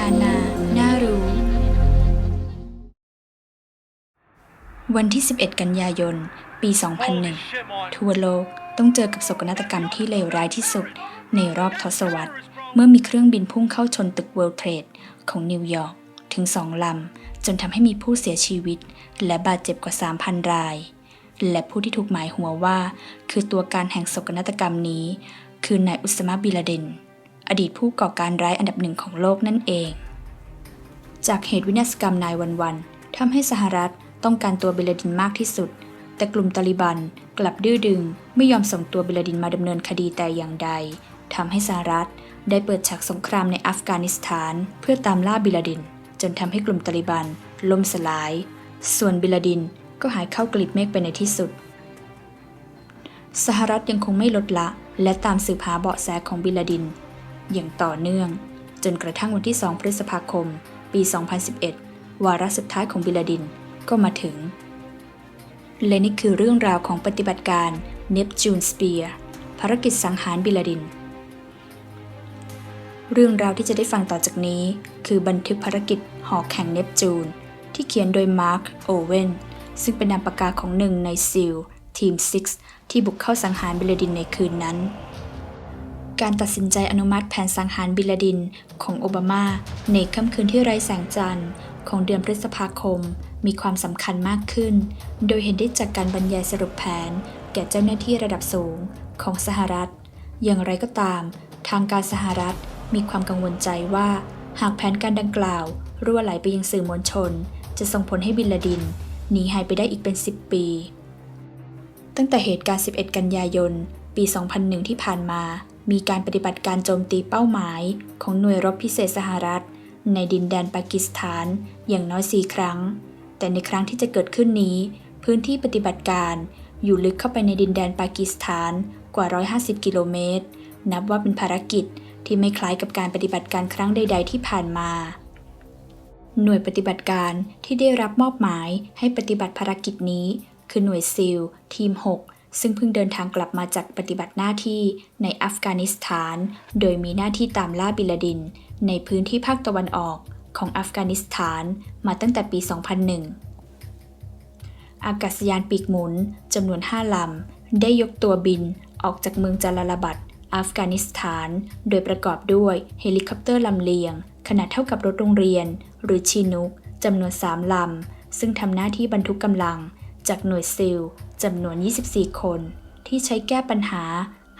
นานา น่ารู้ วันที่ 11 กันยายน ปี 2001 ทั่วโลกต้องเจอกับโศกนาฏกรรมที่เลวร้ายที่สุด ในรอบทศวรรษ เมื่อมีเครื่องบินพุ่งเข้าชนตึก World Trade ของนิวยอร์กถึงสองลำ จนทำให้มีผู้เสียชีวิต และบาดเจ็บกว่า 3,000 ราย และผู้ที่ถูกหมายหัวว่า คือตัวการแห่งโศกนาฏกรรมนี้ คือนายอุสมาบิลาเดน อดีตผู้ก่อการร้ายอันดับหนึ่งของโลกนั่นเอง จากเหตุวินาศกรรมนายวันวันทำให้สหรัฐต้องการตัวบิลาดินมากที่สุด แต่กลุ่มตาลิบันกลับดื้อดึงไม่ยอมส่งตัวบิลาดินมาดำเนินคดีแต่อย่างใดทำให้สหรัฐได้เปิดฉากสงครามในอัฟกานิสถาน เพื่อตามล่าบิลาดิน จนทำให้กลุ่มตาลิบันล่มสลาย ส่วนบิลาดินก็หายเข้ากลีบเมฆไปในที่สุด สหรัฐยังคงไม่ลดละ และตามสืบหาเบาะแสของบิลาดิน อย่างต่อเนื่อง จนกระทั่งวันที่ 2 พฤษภาคม ปี 2011 วาระสุดท้ายของบิลาดินก็มาถึง และนี่คือเรื่องราวของปฏิบัติการเนปจูนสเปียร์ภารกิจสังหารบิลาดิน เรื่องราวที่จะได้ฟังต่อจากนี้ คือบันทึกภารกิจหอแข่งเนปจูน ที่เขียนโดยมาร์คโอเวนซึ่งเป็นนามปากกาของหนึ่งในซิลทีม 6 ที่บุกเข้าสังหารบิลาดินในคืนนั้น การตัดสินใจอนุมัติแผนสังหารบิลาดินของโอบามาในค่ำคืนที่ไร้แสงจันทร์ของเดือนพฤษภาคม มีความสำคัญมากขึ้น โดยเห็นได้จากการบรรยายสรุปแผน แก่เจ้าหน้าที่ระดับสูงของสหรัฐ อย่างไรก็ตาม ทางการสหรัฐมีความกังวลใจว่า หากแผนการดังกล่าว รั่วไหลไปยังสื่อมวลชน จะส่งผลให้บิลลาดินหนีหายไปได้อีกเป็น 10 ปี ตั้งแต่เหตุการณ์ 11 กันยายน ปี 2001 ที่ผ่านมา มีการปฏิบัติการโจมตีเป้าหมาย ของหน่วยรบพิเศษสหรัฐ ในดินแดนปากีสถานอย่างน้อย 4 ครั้ง แต่ในครั้งที่จะเกิดขึ้นนี้ พื้นที่ปฏิบัติการอยู่ลึกเข้าไปในดินแดนปากีสถานกว่า 150 กิโลเมตร นับว่าเป็นภารกิจที่ไม่คล้ายกับการปฏิบัติการครั้งใด ๆ ที่ผ่านมา หน่วยปฏิบัติการที่ได้รับมอบหมายให้ปฏิบัติภารกิจนี้ คือหน่วยซิลทีม 6 ซึ่งเพิ่งเดินทางกลับมาจากปฏิบัติหน้าที่ในอัฟกานิสถาน โดยมีหน้าที่ตามล่าบิลดิน ในพื้นที่ภาคตะวันออกของอัฟกานิสถานมาตั้งแต่ปี 2001 อากาศยานปีกหมุนจำนวน 5 ลำ ได้ยกตัวบินออกจากเมืองจาลาลาบัดอัฟกานิสถาน โดยประกอบด้วยเฮลิคอปเตอร์ลำเลียง ขนาดเท่ากับรถโรงเรียน หรือชีนุกจำนวน 3 ลำ ซึ่งทำหน้าที่บรรทุกกำลัง จากหน่วยซิลจำนวน 24 คน ที่ใช้แก้ปัญหา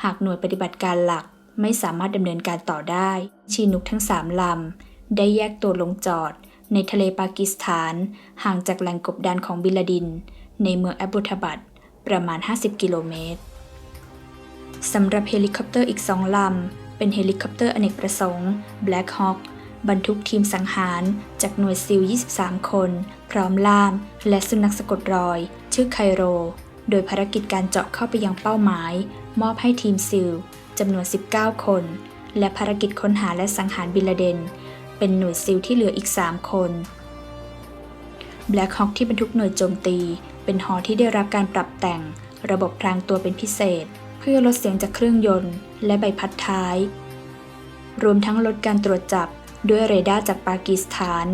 หากหน่วยปฏิบัติการหลักไม่สามารถดำเนินการต่อได้ ชีนุกทั้ง 3 ลำ ได้แยกตัวลงจอด ในทะเลปากีสถาน ห่างจากแหล่งกบดานของบิลาดิน ในเมืองแอบูทาบัดประมาณ 50 กิโลเมตรสำหรับเฮลิคอปเตอร์อีกสองลำ เป็นเฮลิคอปเตอร์อเนกประสงค์ Black Hawk บรรทุกทีมสังหารจากหน่วยซิล 23 คน พร้อมล่าม และสุนัขสะกดรอย ชื่อไคโร โดยภารกิจการเจาะเข้าไปยังเป้าหมาย มอบให้ทีมซิลจำนวน 19 คน และภารกิจค้นหาและสังหารบิลาเดน เป็นหน่วยซิลที่เหลืออีก 3 คน Black Hawk ที่บรรทุกหน่วยโจมตี เป็นหอที่ได้รับการปรับแต่ง ระบบพรางตัวเป็นพิเศษ เพื่อลดเสียงจากเครื่องยนต์ และใบพัดท้าย รวมทั้งลดการตรวจจับ ด้วยเรดาร์จากปากีสถาน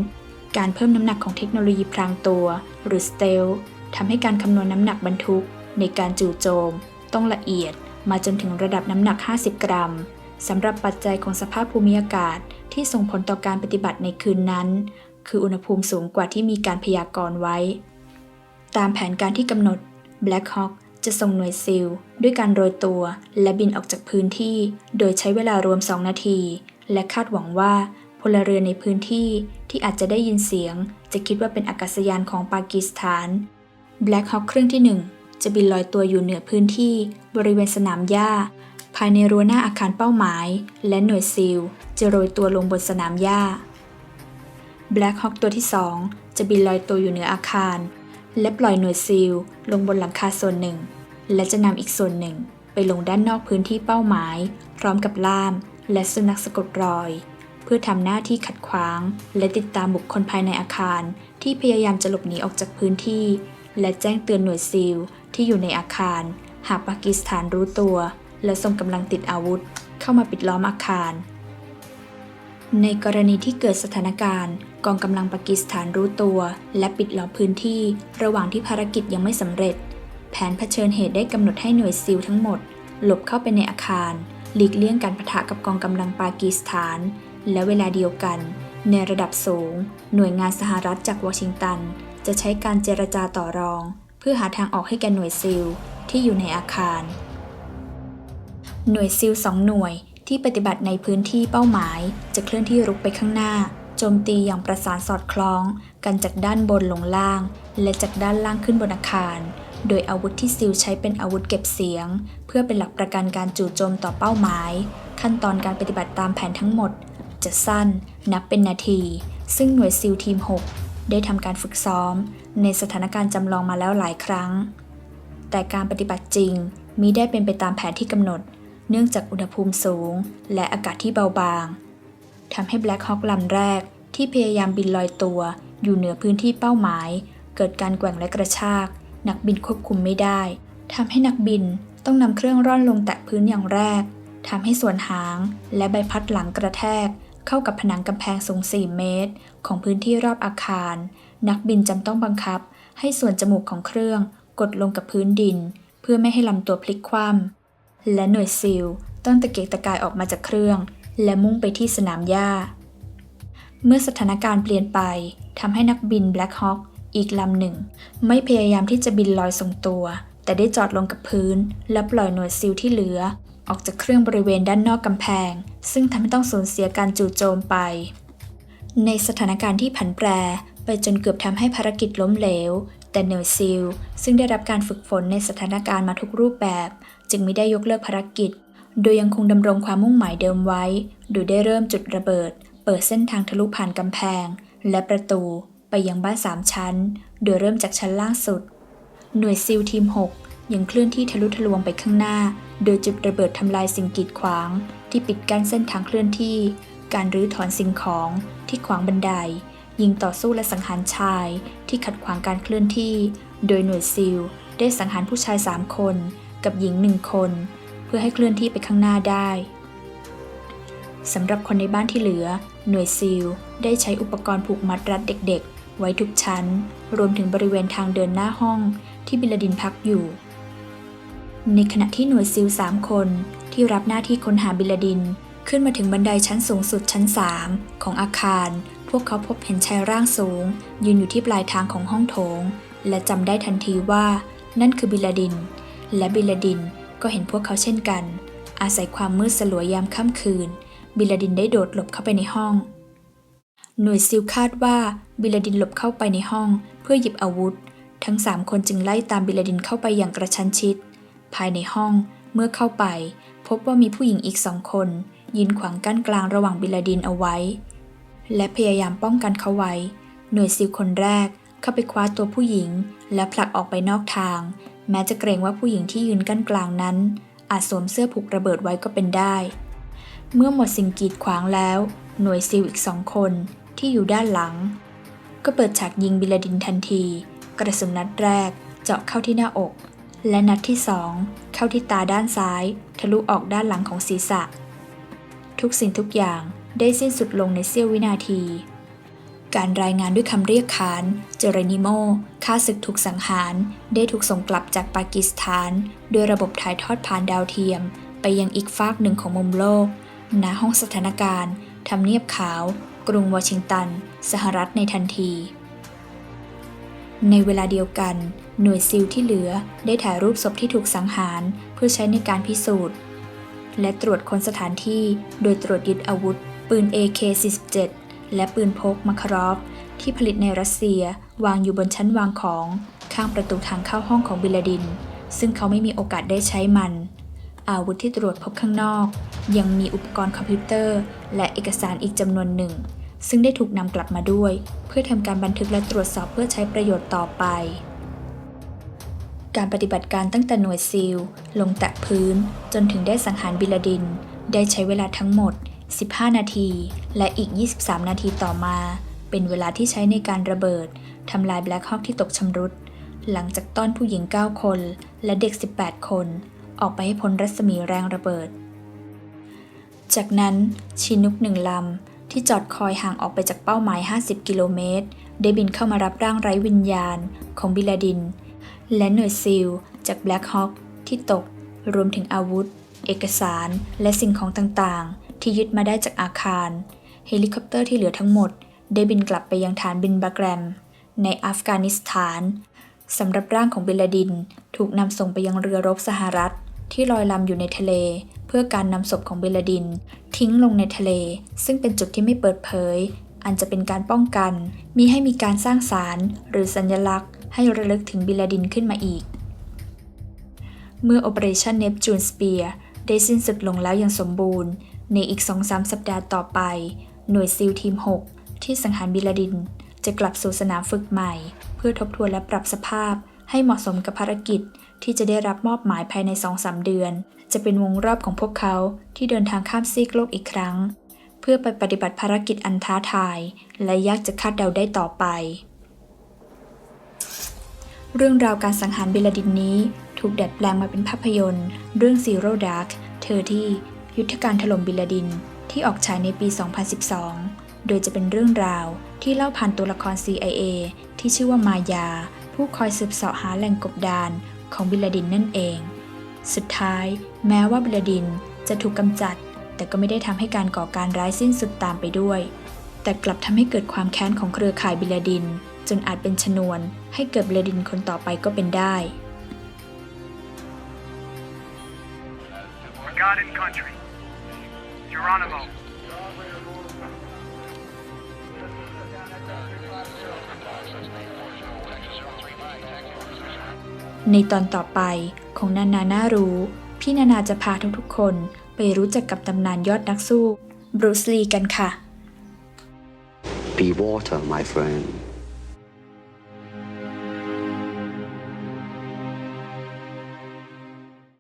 การเพิ่มน้ำหนักของเทคโนโลยีพรางตัว หรือสเตลทำให้การคำนวณน้ำหนักบรรทุก ในการจู่โจม ต้องละเอียดมาจนถึงระดับน้ำหนัก 50 กรัมสำหรับปัจจัยของสภาพภูมิอากาศที่ส่งผลต่อการปฏิบัติในคืนนั้น คืออุณหภูมิสูงกว่าที่มีการพยากรณ์ไว้ ตามแผนการที่กำหนด Black Hawk จะส่งหน่วยซิล ด้วยการโรยตัวและบินออกจากพื้นที่ โดยใช้เวลารวม 2 นาที และคาดหวังว่า ลเรือนในพื้นที่ที่อาจจะได้ยินเสียง จะคิดว่าเป็นอากาศยานของปากีสถาน Black Hawk เครื่องที่ 1 จะบินลอยตัวอยู่เหนือพื้นที่บริเวณสนามหญ้า ภายในรั้วหน้าอาคารเป้าหมาย และหน่วยซิลจะโรยตัวลงบนสนามหญ้า Black Hawk ตัวที่ 2 จะบินลอยตัวอยู่เหนืออาคาร และปล่อยหน่วยซิลลงบนหลังคาส่วนหนึ่ง และจะนำอีกส่วนหนึ่ง ไปลงด้านนอกพื้นที่เป้าหมาย พร้อมกับล่าม และสุนัขสะกดรอย เพื่อทำหน้าที่ขัดขวาง และติดตามบุคคลภายในอาคาร ที่พยายามจะหลบหนีออกจากพื้นที่ และแจ้งเตือนหน่วยซิลที่อยู่ในอาคาร หากปากีสถานรู้ตัว และส่งกำลังติดอาวุธ เข้ามาปิดล้อมอาคาร ในกรณีที่เกิดสถานการณ์ กองกำลังปากีสถานรู้ตัว และปิดล้อมพื้นที่ ระหว่างที่ภารกิจยังไม่สำเร็จ แผนเผชิญเหตุได้กำหนดให้หน่วยซิลทั้งหมด หลบเข้าไปในอาคาร หลีกเลี่ยงการปะทะกับกองกำลังปากีสถาน และเวลาเดียวกัน ในระดับสูง หน่วยงานสหรัฐจากวอชิงตัน จะใช้การเจรจาต่อรอง เพื่อหาทางออกให้แก่หน่วยซิลที่อยู่ในอาคาร หน่วยซิลสองหน่วยที่ปฏิบัติในพื้นที่เป้าหมาย จะเคลื่อนที่รุกไปข้างหน้า โจมตีอย่างประสานสอดคล้อง กันจากด้านบนลงล่าง และจากด้านล่างขึ้นบนอาคาร โดยอาวุธที่ซิลใช้เป็นอาวุธเก็บเสียง เพื่อเป็นหลักประกันการจู่โจมต่อเป้าหมาย ขั้นตอนการปฏิบัติตามแผนทั้งหมด จะสั้น นับเป็นนาที ซึ่งหน่วยซิลทีม 6 ได้ทำการฝึกซ้อม ในสถานการณ์จำลองมาแล้วหลายครั้ง แต่การปฏิบัติจริงมิได้เป็นไปตามแผนที่กำหนด เนื่องจากอุณหภูมิสูง และอากาศที่เบาบางทำให้ Black Hawk ลำแรกที่พยายามบินลอยตัวอยู่เหนือพื้นที่เป้าหมาย เกิดการแกว่งและกระชาก นักบินควบคุมไม่ได้ทำให้นักบินต้องนำเครื่องร่อนลงแตะพื้นอย่างแรกทำให้ส่วนหางและใบพัดหลังกระแทก เข้ากับผนังกำแพงสูง 4 เมตร ของพื้นที่รอบอาคาร นักบินจำต้องบังคับ ให้ส่วนจมูกของเครื่องกดลงกับพื้นดิน เพื่อไม่ให้ลำตัวพลิกคว่ำและหน่วยซิลต้องตะเกียกตะกายออกมาจากเครื่อง และมุ่งไปที่สนามหญ้า เมื่อสถานการณ์เปลี่ยนไปทำให้นักบิน Black Hawk อีกลำหนึ่ง ไม่พยายามที่จะบินลอยทรงตัว แต่ได้จอดลงกับพื้น และปล่อยหน่วยซิลที่เหลือ ออกจากเครื่องบริเวณด้านนอกกำแพง ซึ่งทำให้ต้องสูญเสียการจู่โจมไป ในสถานการณ์ที่ผันแปร ไปจนเกือบทำให้ภารกิจล้มเหลว แต่หน่วยซิล ซึ่งได้รับการฝึกฝนในสถานการณ์มาทุกรูปแบบ จึงไม่ได้ยกเลิกภารกิจ โดยยังคงดำรงความมุ่งหมายเดิมไว้ โดยได้เริ่มจุดระเบิด เปิดเส้นทางทะลุผ่านกำแพง และประตูไปยังบ้านสามชั้น โดยเริ่มจากชั้นล่างสุด หน่วยซิลทีม 6 ยังเคลื่อนที่ทะลุทะลวงไปข้างหน้า โดยจุดระเบิดทำลายสิ่งกีดขวาง ที่ปิดกั้นเส้นทางเคลื่อนที่ การรื้อถอนสิ่งของที่ขวางบันได ยิงต่อสู้และสังหารชาย ที่ขัดขวางการเคลื่อนที่ โดยหน่วยซิลได้สังหารผู้ชาย 3 คน กับหญิงหนึ่งคน เพื่อให้เคลื่อนที่ไปข้างหน้าได้สำหรับคนในบ้านที่เหลือ หน่วยซิลได้ใช้อุปกรณ์ผูกมัดรัดเด็กๆ ไว้ทุกชั้น รวมถึงบริเวณทางเดินหน้าห้องที่บิลดินพักอยู่ ในขณะที่หน่วยซิล 3 คนที่รับหน้าที่ค้นหาบิลดิน ขึ้นมาถึงบันไดชั้นสูงสุดชั้น 3 ของอาคาร พวกเขาพบเห็นชายร่างสูง ยืนอยู่ที่ปลายทางของห้องโถง และจำได้ทันทีว่า นั่นคือบิลดิน และบิลดินก็เห็นพวกเขาเช่นกัน อาศัยความมืดสลัวยามค่ำคืน บิลดินได้โดดหลบเข้าไปในห้อง หน่วยซิลคาดว่าบิลดินหลบเข้าไปในห้อง เพื่อหยิบอาวุธ ทั้งสามคนจึงไล่ตามบิลดินเข้าไปอย่างกระชั้นชิด ภายในห้องเมื่อเข้าไป พบว่ามีผู้หญิงอีกสองคน ยืนขวางกั้นกลางระหว่างบิลาดินเอาไว้ และพยายามป้องกันเขาไว้ หน่วยซิลคนแรกเข้าไปคว้าตัวผู้หญิง และผลักออกไปนอกทาง แม้จะเกรงว่าผู้หญิงที่ยืนกั้นกลางนั้น อาจสวมเสื้อผูกระเบิดไว้ก็เป็นได้ เมื่อหมดสิ่งกีดขวางแล้ว หน่วยซิลอีกสองคนที่อยู่ด้านหลัง ก็เปิดฉากยิงบิลาดินทันที กระสุนนัดแรกเจาะเข้าที่หน้าอก และนัดที่สองเข้าที่ตาด้านซ้าย ทะลุออกด้านหลังของศีรษะ ทุกสิ่งทุกอย่างได้สิ้นสุดลงในเสี้ยววินาที การรายงานด้วยคำเรียกขานเจเรนิโมข้าศึกถูกสังหาร ได้ถูกส่งกลับจากปากีสถานโดยระบบถ่ายทอดผ่านดาวเทียม ไปยังอีกฟากหนึ่งของมุมโลกณห้องสถานการณ์ทำเนียบขาว กรุงวอชิงตัน สหรัฐในทันที ในเวลาเดียวกัน หน่วยซิลที่เหลือได้ถ่ายรูปศพที่ถูกสังหารเพื่อใช้ในการพิสูจน์ และตรวจค้นสถานที่โดยตรวจยึดอาวุธ ปืน AK-47 และปืนพกมาคารอฟ ที่ผลิตในรัสเซียวางอยู่บนชั้นวางของข้างประตูทางเข้าห้องของบิลดิน ซึ่งเขาไม่มีโอกาสได้ใช้มัน อาวุธที่ตรวจพบข้างนอก ยังมีอุปกรณ์คอมพิวเตอร์ และเอกสารอีกจำนวนหนึ่ง ซึ่งได้ถูกนำกลับมาด้วย เพื่อทำการบันทึกและตรวจสอบเพื่อใช้ประโยชน์ต่อไป การปฏิบัติการตั้งแต่หน่วยซิลลงแตะพื้น จนถึงได้สังหารบิลดิน ได้ใช้เวลาทั้งหมด 15 นาที และอีก 23 นาทีต่อมา เป็นเวลาที่ใช้ในการระเบิดทำลายแบล็คฮอคที่ตกชำรุด หลังจากต้อนผู้หญิง 9 คน และเด็ก 18 คน ออกไปให้พ้นรัศมีแรงระเบิด จากนั้นชินุกหนึ่งลำที่ที่จอดคอยห่างออกไปจากเป้าหมาย 50 กิโลเมตร ได้บินเข้ามารับร่างไร้วิญญาณของบิลาดิน และหน่วยซิลจากแบล็กฮอ k ที่ตก รวมถึงอาวุธ เอกสาร และสิ่งของต่างๆ ที่ยึดมาได้จากอาคาร เฮลิคอปเตอร์ที่เหลือทั้งหมด ได้บินกลับไปยังฐานบินบาแกรม ในอัฟกานิสถานสำหรับร่างของบิลาดิน ถูกนำส่งไปยังเรือรบสหรัฐ ที่ลอยลำอยู่ในทะเล เพื่อการนำศพของบิลาดิน ทิ้งลงในทะเล ซึ่งเป็นจุดที่ไม่เปิดเผย อันจะเป็นการป้องกันมิให้มีการสร้างสารหรือสัญลักษณ์ ให้ระลึกถึงบิลาดินขึ้นมาอีก เมื่อ Operation Neptune Spear ได้สิ้นสุดลงแล้วอย่างสมบูรณ์ ในอีก 2-3 สัปดาห์ต่อไป หน่วยซิลทีม 6 ที่สังหารบิลาดิน จะกลับสู่สนามฝึกใหม่ เพื่อทบทวนและปรับสภาพให้เหมาะสมกับภารกิจที่จะได้รับมอบหมายภายใน 2-3 เดือน จะเป็นวงรอบของพวกเขาที่เดินทางข้ามซีกโลกอีกครั้ง เพื่อไปปฏิบัติภารกิจอันท้าทาย และยากจะคาดเดาได้ต่อไป เรื่องราวการสังหารบิลาดินนี้ ถูกดัดแปลงมาเป็นภาพยนตร์ เรื่อง Zero Dark เธอที่ยุทธการถล่มบิลาดิน ที่ออกฉายในปี 2012 โดยจะเป็นเรื่องราวที่เล่าผ่านตัวละคร CIA ที่ชื่อว่ามายา ผู้คอยสืบเสาะหาแหล่งกบดานของบิลาดินนั่นเอง สุดท้าย แม้ว่าบิลาดินจะถูกกำจัด แต่ก็ไม่ได้ทำให้การก่อการร้ายสิ้นสุดตามไปด้วย แต่กลับทำให้เกิดความแค้นของเครือข่ายบิลาดิน จนอาจเป็นชนวนให้เกิดบิลาดินคนต่อไปก็เป็นได้ For God and country. Geronimo. ในตอนต่อไปของนานาน่ารู้ พี่นานาจะพาทุกๆคนไปรู้จักกับตำนานยอดนักสู้บรูซลีกันค่ะ Be water, my friend.